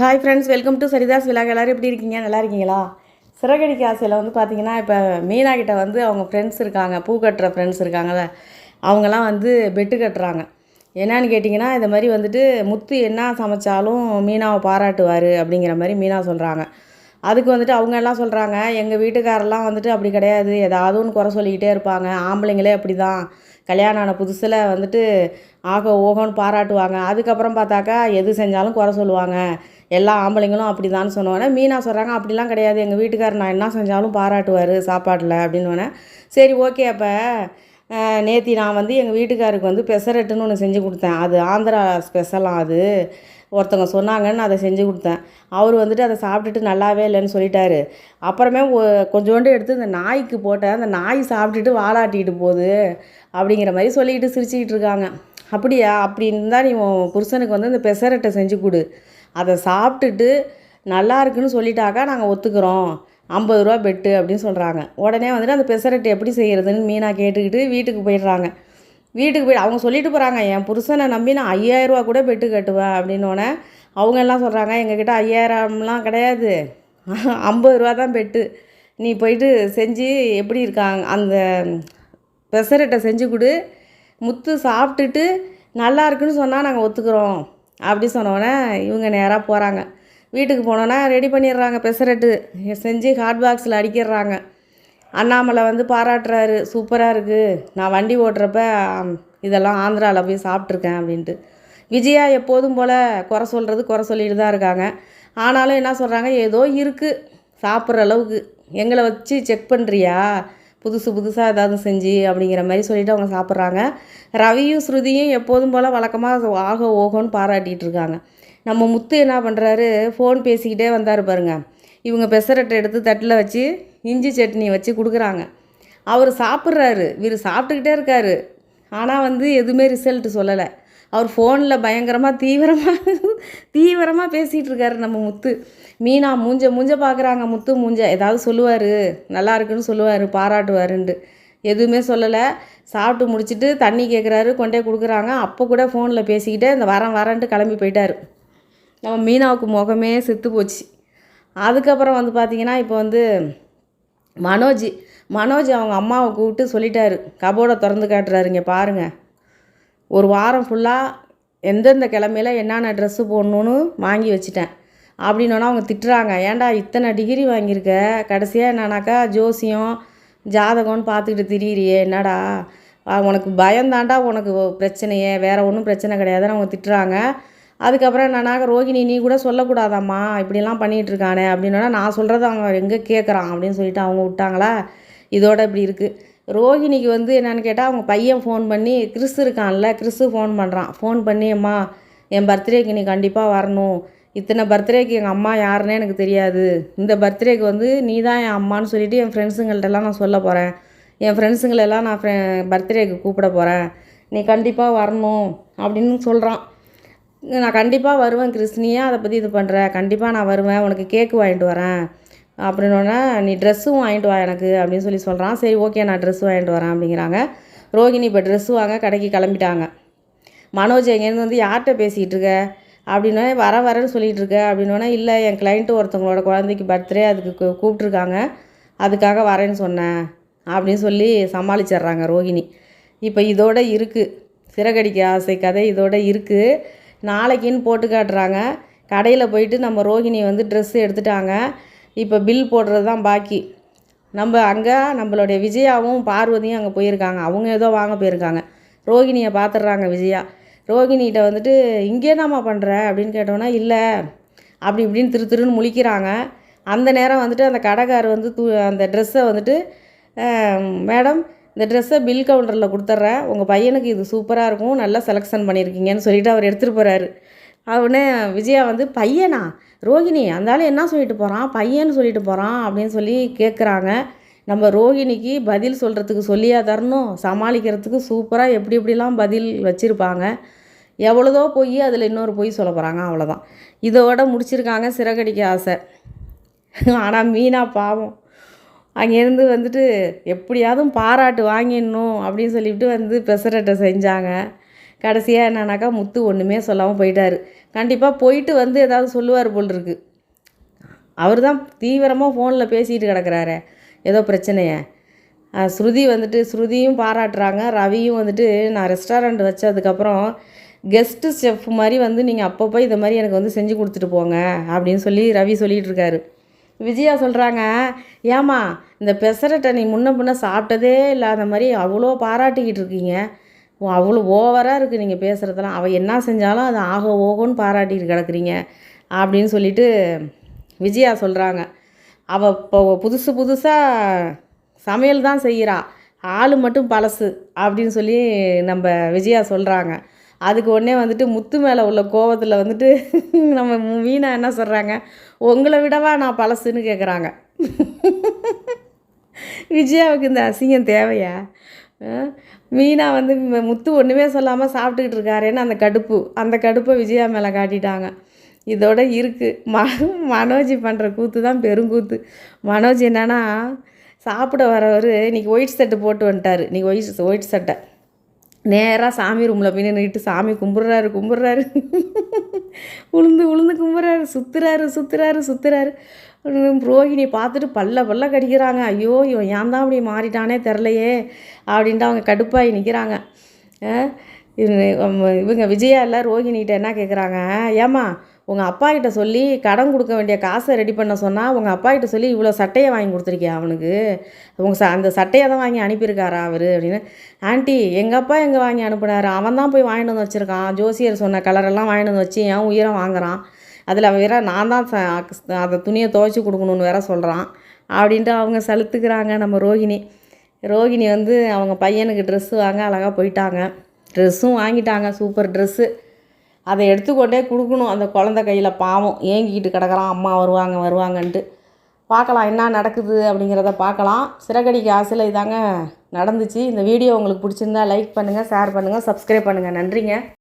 Hi friends welcome to Sarita's vlog எல்லோரும் எப்படி இருக்கீங்க? நல்லா இருக்கீங்களா? சிறகடிக்க ஆசையில் வந்து பார்த்தீங்கன்னா இப்போ மீனா வந்து அவங்க ஃப்ரெண்ட்ஸ் இருக்காங்க பூ கட்டுற ஃப்ரெண்ட்ஸ் இருக்காங்கல்ல அவங்கெல்லாம் வந்து பெட்டு கட்டுறாங்க. என்னன்னு கேட்டிங்கன்னா இந்த மாதிரி வந்துட்டு முத்து என்ன சமைச்சாலும் மீனாவை பாராட்டுவார் அப்படிங்கிற மாதிரி மீனா சொல்கிறாங்க அதுக்கு வந்துட்டு அவங்க எல்லாம் சொல்கிறாங்க எங்கள் வீட்டுக்காரெல்லாம் வந்துட்டு அப்படி கிடையாது. ஏதாவது ஒன்று குறை சொல்லிக்கிட்டே இருப்பாங்க. ஆம்பளைங்களே அப்படி தான் கல்யாணம் ஆன புதுசில் வந்துட்டு ஆக ஓகோன்னு பாராட்டுவாங்க. அதுக்கப்புறம் பார்த்தாக்கா எது செஞ்சாலும் குறை சொல்லுவாங்க. எல்லா ஆம்பளைங்களும் அப்படி தான் சொன்னோன்னே மீனா சொல்கிறாங்க அப்படிலாம் கிடையாது. எங்கள் வீட்டுக்காரர் நான் என்ன செஞ்சாலும் பாராட்டுவார் சாப்பாட்டில் அப்படின்னு சரி ஓகே அப்போ நேத்தி நான் வந்து எங்கள் வீட்டுக்காருக்கு வந்து பெசரட்டுன்னு ஒன்று செஞ்சு கொடுத்தேன். அது ஆந்திரா ஸ்பெஷலாம் அது. ஒருத்தவங்க சொன்னாங்கன்னு அதை செஞ்சு கொடுத்தேன். அவர் வந்துட்டு அதை சாப்பிட்டுட்டு நல்லாவே இல்லைன்னு சொல்லிட்டாரு. அப்புறமே ஒ- கொஞ்சோண்டு எடுத்து இந்த நாய்க்கு போட்டேன். அந்த நாய் சாப்பிட்டுட்டு வாலாட்டிட்டு போகுது அப்படிங்கிற மாதிரி சொல்லிக்கிட்டு சிரிச்சுக்கிட்டு இருக்காங்க. அப்படியா? அப்படி இருந்தால் நீ உன் புருஷனுக்கு வந்து இந்த பெசரட்டை செஞ்சு கொடு. அதை சாப்பிட்டுட்டு நல்லா இருக்குன்னு சொல்லிட்டாக்கா நாங்கள் ஒத்துக்கிறோம். ஐம்பது ரூபா பெட்டு அப்படின்னு சொல்கிறாங்க உடனே வந்துட்டு அந்த பெசரட்டு எப்படி செய்கிறதுன்னு மீனா கேட்டுக்கிட்டு வீட்டுக்கு போயிடுறாங்க. வீட்டுக்கு போய் அவங்க சொல்லிட்டு போகிறாங்க என் புருஷனை நம்பி நான் ஐயாயிரரூவா கூட பெட்டு கட்டுவேன் அப்படின்னோடனே அவங்க எல்லாம் சொல்கிறாங்க எங்ககிட்ட ஐயாயிரம்லாம் கிடையாது. ஐம்பது ரூபா தான் பெட்டு. நீ போயிட்டு செஞ்சு எப்படி இருக்காங்க அந்த பெசரட்டை செஞ்சு கொடு. முத்து சாப்பிட்டுட்டு நல்லா இருக்குன்னு சொன்னால் நாங்கள் ஒத்துக்கிறோம். அப்படி சொன்னோடனே இவங்க நேராக போகிறாங்க வீட்டுக்கு போனோன்னா ரெடி பண்ணிடுறாங்க பெசரட்டு. செஞ்சு ஹாட் பாக்ஸில் அடிக்கிடுறாங்க. அண்ணாமலை வந்து பாராட்டுறாரு சூப்பராக இருக்குது நான் வண்டி ஓட்டுறப்ப இதெல்லாம் ஆந்திராவில் போய் சாப்பிட்ருக்கேன் அப்படின்ட்டு. விஜயா எப்போதும் போல் குறை சொல்கிறது குறை சொல்லிட்டு தான் இருக்காங்க. ஆனாலும் என்ன சொல்கிறாங்க ஏதோ இருக்குது சாப்பிட்ற அளவுக்கு. எங்களை வச்சு செக் பண்ணுறியா புதுசு புதுசாக ஏதாவது செஞ்சு அப்படிங்கிற மாதிரி சொல்லிட்டு அவங்க சாப்பிட்றாங்க. ரவியும் ஸ்ருதியும் எப்போதும் போல் வழக்கமாக ஆக ஓகோன்னு பாராட்டிகிட்டு இருக்காங்க. நம்ம முத்து என்ன பண்ணுறாரு ஃபோன் பேசிக்கிட்டே வந்தார் பாருங்க. இவங்க பெசரட்டை எடுத்து தட்டில் வச்சு இஞ்சி சட்னி வச்சு கொடுக்குறாங்க. அவர் சாப்பிட்றாரு. இவர் சாப்பிட்டுக்கிட்டே இருக்காரு. ஆனால் வந்து எதுவுமே ரிசல்ட் சொல்லலை. அவர் ஃபோனில் பயங்கரமாக தீவிரமாக தீவிரமாக பேசிகிட்டு இருக்காரு நம்ம முத்து. மீனா மூஞ்ச மூஞ்ச பார்க்குறாங்க முத்து மூஞ்ச. ஏதாவது சொல்லுவார். நல்லா இருக்குன்னு சொல்லுவார் பாராட்டுவாருன்ட்டு. எதுவுமே சொல்லலை. சாப்பிட்டு முடிச்சிட்டு தண்ணி கேட்குறாரு கொண்டே கொடுக்குறாங்க. அப்போ கூட ஃபோனில் பேசிக்கிட்டே இந்த வரேன் வரேன்ட்டு கிளம்பி போயிட்டார். நம்ம மீனாவுக்கு முகமே செத்து போச்சு. அதுக்கப்புறம் வந்து பார்த்தீங்கன்னா இப்போ வந்து மனோஜ் மனோஜ் அவங்க அம்மாவை கூப்பிட்டு சொல்லிட்டாரு. கபோர்டை திறந்து காட்டுறாருங்க பாருங்கள் ஒரு வாரம் ஃபுல்லாக எந்தெந்த கிழமையில் என்னென்ன ட்ரெஸ்ஸு போடணுன்னு வாங்கி வச்சுட்டேன். அப்படின்னோன்னா அவங்க திட்டுறாங்க ஏன்டா இத்தனை டிகிரி வாங்கியிருக்க? கடைசியாக என்னன்னாக்கா ஜோசியம் ஜாதகம்னு பார்த்துக்கிட்டு திரியிறியே என்னடா? உனக்கு பயந்தாண்டா உனக்கு பிரச்சனையே வேறு ஒன்றும் பிரச்சனை கிடையாதுன்னு அவங்க திட்டுறாங்க. அதுக்கப்புறம் என்னன்னா ரோகிணி நீ கூட சொல்லக்கூடாதாம்மா? இப்படிலாம் பண்ணிகிட்ருக்கானே அப்படின்னா நான் சொல்கிறத அவன் எங்கே கேட்குறான் அப்படின்னு சொல்லிட்டு அவங்க விட்டாங்களா? இதோட இப்படி இருக்குது ரோகிணிக்கு வந்து என்னென்னு கேட்டால் அவங்க பையன் ஃபோன் பண்ணி கிறிஸ் இருக்கான்ல கிறிஸு ஃபோன் பண்ணுறான் ஃபோன் பண்ணி அம்மா என் பர்த்டேக்கு நீ கண்டிப்பாக வரணும். இத்தனை பர்த்டேக்கு எங்கள் அம்மா யாருன்னே எனக்கு தெரியாது. இந்த பர்த்டேக்கு வந்து நீ தான் என் அம்மான்னு சொல்லிவிட்டு என் ஃப்ரெண்ட்ஸுங்கள்ட்டெல்லாம் நான் சொல்ல போகிறேன் என் ஃப்ரெண்ட்ஸுங்களெல்லாம் நான் பர்த்டேக்கு கூப்பிட போகிறேன் நீ கண்டிப்பாக வரணும். அப்படின்னு சொல்கிறான் நான் கண்டிப்பாக வருவேன் கிறிஸ்னியா அதை பற்றி இது பண்ணுற கண்டிப்பாக நான் வருவேன். உனக்கு கேக்கு வாங்கிட்டு வரேன். அப்படின்னோடனே நீ ட்ரெஸ்ஸும் வாங்கிட்டு வா எனக்கு அப்படின்னு சொல்லி சொல்கிறான் சரி ஓகே நான் ட்ரெஸ் வாங்கிட்டு வரேன் அப்படிங்கிறாங்க. ரோகிணி இப்போ ட்ரெஸ்ஸு வாங்க கடைக்கு கிளம்பிட்டாங்க. மனோஜ் எங்கேருந்து வந்து யார்கிட்ட பேசிகிட்டு இருக்க? அப்படின்னா வர வரேன்னு சொல்லிகிட்டு இருக்க. அப்படின்னோடனே இல்லை என் கிளைண்ட்டு ஒருத்தவங்களோட குழந்தைக்கு பர்த்டே அதுக்கு கூப்பிட்ருக்காங்க அதுக்காக வரேன்னு சொன்னேன் அப்படின்னு சொல்லி சமாளிச்சிடுறாங்க ரோகிணி. இப்போ இதோட இருக்குது சிறகடிக்க ஆசை கதை இதோட இருக்குது நாளைக்குன்னு போட்டு காட்டுறாங்க. கடையில் போயிட்டு நம்ம ரோகிணி வந்து ட்ரெஸ் எடுத்துட்டாங்க. இப்போ பில் போடுறது தான் பாக்கி. நம்ம அங்கே நம்மளுடைய விஜயாவும் பார்வதியும் அங்கே போயிருக்காங்க. அவங்க ஏதோ வாங்க போயிருக்காங்க. ரோகிணியை பார்த்துட்றாங்க விஜயா. ரோகிணிகிட்ட வந்துட்டு இங்கே என்னம்மா பண்ணுற அப்படின்னு கேட்டோன்னா இல்லை. அப்படி இப்படின்னு திரு திருன்னு முழிக்கிறாங்க. அந்த நேரம் வந்துட்டு அந்த கடைக்காரர் வந்து தூ அந்த ட்ரெஸ்ஸை வந்துட்டு மேடம் இந்த ட்ரெஸ்ஸை பில் கவுண்டரில் கொடுத்துட்றேன் உங்கள் பையனுக்கு இது சூப்பராக இருக்கும். நல்லா செலெக்ஷன் பண்ணியிருக்கீங்கன்னு சொல்லிவிட்டு அவர் எடுத்துகிட்டு போகிறாரு அவனே விஜயா வந்து பையனா? ரோகிணி அந்தாலும் என்ன சொல்லிட்டு போகிறான் பையன்னு சொல்லிட்டு போகிறான் அப்படின்னு சொல்லி கேட்குறாங்க நம்ம ரோகிணிக்கு பதில் சொல்கிறதுக்கு சொல்லியா தரணும். சமாளிக்கிறதுக்கு சூப்பராக எப்படி எப்படிலாம் பதில் வச்சுருப்பாங்க. எவ்வளோதோ பொய் அதில் இன்னொரு பொய் சொல்ல போகிறாங்க அவ்வளோதான் இதோட முடிச்சிருக்காங்க சிறகடிக்க ஆசை. ஆனால் மீனா பாவம். அங்கேருந்து வந்துட்டு எப்படியாவது பாராட்டு வாங்கிடணும் அப்படின்னு சொல்லிவிட்டு வந்து பெசரட்டை செஞ்சாங்க. கடைசியாக என்னன்னாக்கா முத்து ஒன்றுமே சொல்லாமல் போயிட்டார். கண்டிப்பாக போயிட்டு வந்து ஏதாவது சொல்லுவார் போல் இருக்கு. அவர் தான் தீவிரமாக ஃபோனில் பேசிகிட்டு கிடக்கிறாரு. ஏதோ பிரச்சனைய. ஸ்ருதி வந்துட்டு ஸ்ருதியும் பாராட்டுறாங்க. ரவியும் வந்துட்டு நான் ரெஸ்டாரண்ட் வச்சதுக்கப்புறம் கெஸ்ட்டு செஃப் மாதிரி வந்து நீங்கள் அப்பப்போ இதை மாதிரி எனக்கு வந்து செஞ்சு கொடுத்துட்டு போங்க அப்படின்னு சொல்லி ரவி சொல்லிகிட்டு இருக்காரு. விஜயா சொல்கிறாங்க ஏம்மா இந்த பெசரட்டை நீ முன்ன பின்ன சாப்பிட்டதே இல்லாத மாதிரி அவ்வளோ பாராட்டிக்கிட்டு இருக்கீங்க. அவ்வளோ ஓவராக இருக்குது நீங்கள் பேசுகிறதெல்லாம் அவள் என்ன செஞ்சாலும் அது ஆக ஓகோன்னு பாராட்டிட்டு கிடக்குறீங்க அப்படின்னு சொல்லிட்டு விஜயா சொல்கிறாங்க அவள் இப்போ புதுசு புதுசாக சமையல் தான் செய்கிறா ஆள் மட்டும் பழசு அப்படின்னு சொல்லி நம்ம விஜயா சொல்கிறாங்க அதுக்கு உடனே வந்துட்டு முத்து மேலே உள்ள கோவத்தில் வந்துட்டு நம்ம மீனா என்ன சொல்கிறாங்க உங்களை விடவா நான் பழசுன்னு கேட்குறாங்க விஜயாவுக்கு இந்த அசிங்கம் தேவையா? மீனா வந்து முத்து ஒன்றுமே சொல்லாமல் சாப்பிட்டுக்கிட்டு இருக்காரேன்னு அந்த கடுப்பு அந்த கடுப்பை விஜயா மேலே காட்டிட்டாங்க. இதோட இருக்குது ம மனோஜ் பண்ணுற கூத்து தான் பெருங்கூத்து மனோஜ் என்னென்னா சாப்பிட வரவர் இன்றைக்கி ஒயிட் சட்டை போட்டு வந்துட்டார். இன்றைக்கி ஒயிட் ஒயிட் சட்டை. நேராக சாமி ரூமில் போய் நின்றுக்கிட்டு சாமி கும்பிட்றாரு கும்பிட்றாரு. உளுந்து உளுந்து கும்பிட்றாரு. சுற்றுறாரு சுற்றுறாரு சுற்றுறாரு ரோஹிணி பார்த்துட்டு பல்ல பல்ல கடிக்கிறாங்க. ஐயோ இவன் ஏன் தான் அப்படி மாறிட்டானே தெரிலையே அப்படின்ட்டு அவங்க கடுப்பாகி நிற்கிறாங்க இவங்க விஜயா இல்லை ரோஹிணிகிட்ட என்ன கேட்குறாங்க? ஏம்மா உங்கள் அப்பா கிட்ட சொல்லி கடன் கொடுக்க வேண்டிய காசை ரெடி பண்ண சொன்னால் உங்கள் அப்பா கிட்ட சொல்லி இவ்வளோ சட்டையை வாங்கி கொடுத்துருக்கியா அவனுக்கு? உங்கள் ச அந்த சட்டையை தான் வாங்கி அனுப்பியிருக்காரா அவர் அப்படின்னு. ஆண்டி எங்கள் அப்பா எங்கே வாங்கி அனுப்புனார்? அவன் தான் போய் வாங்கிட்டு வந்து வச்சுருக்கான். ஜோசியர் சொன்ன கலரெல்லாம் வாங்கிட்டு வந்து வச்சு என் உயிரை வாங்குறான். அதில் வேற நான் தான் அந்த துணியை துவைச்சி கொடுக்கணுன்னு வேற சொல்கிறான் அப்படின்ட்டு அவங்க செலுத்துக்கிறாங்க நம்ம ரோகிணி. ரோகிணி வந்து அவங்க பையனுக்கு ட்ரெஸ்ஸு வாங்க அழகாக போயிட்டாங்க. ட்ரெஸ்ஸும் வாங்கிட்டாங்க சூப்பர் ட்ரெஸ்ஸு அதை எடுத்துக்கொண்டே கொடுக்கணும். அந்த குழந்த கையில் பாவம். ஏங்கிக்கிட்டு கிடக்கிறான். அம்மா வருவாங்க வருவாங்கன்ட்டு. பார்க்கலாம் என்ன நடக்குது அப்படிங்கிறத பார்க்கலாம். சிறகடிக்கு ஆசையில் இதாங்க நடந்துச்சு. இந்த வீடியோ உங்களுக்கு பிடிச்சிருந்தா லைக் பண்ணுங்கள் ஷேர் பண்ணுங்கள் சப்ஸ்கிரைப் பண்ணுங்கள் நன்றிங்க.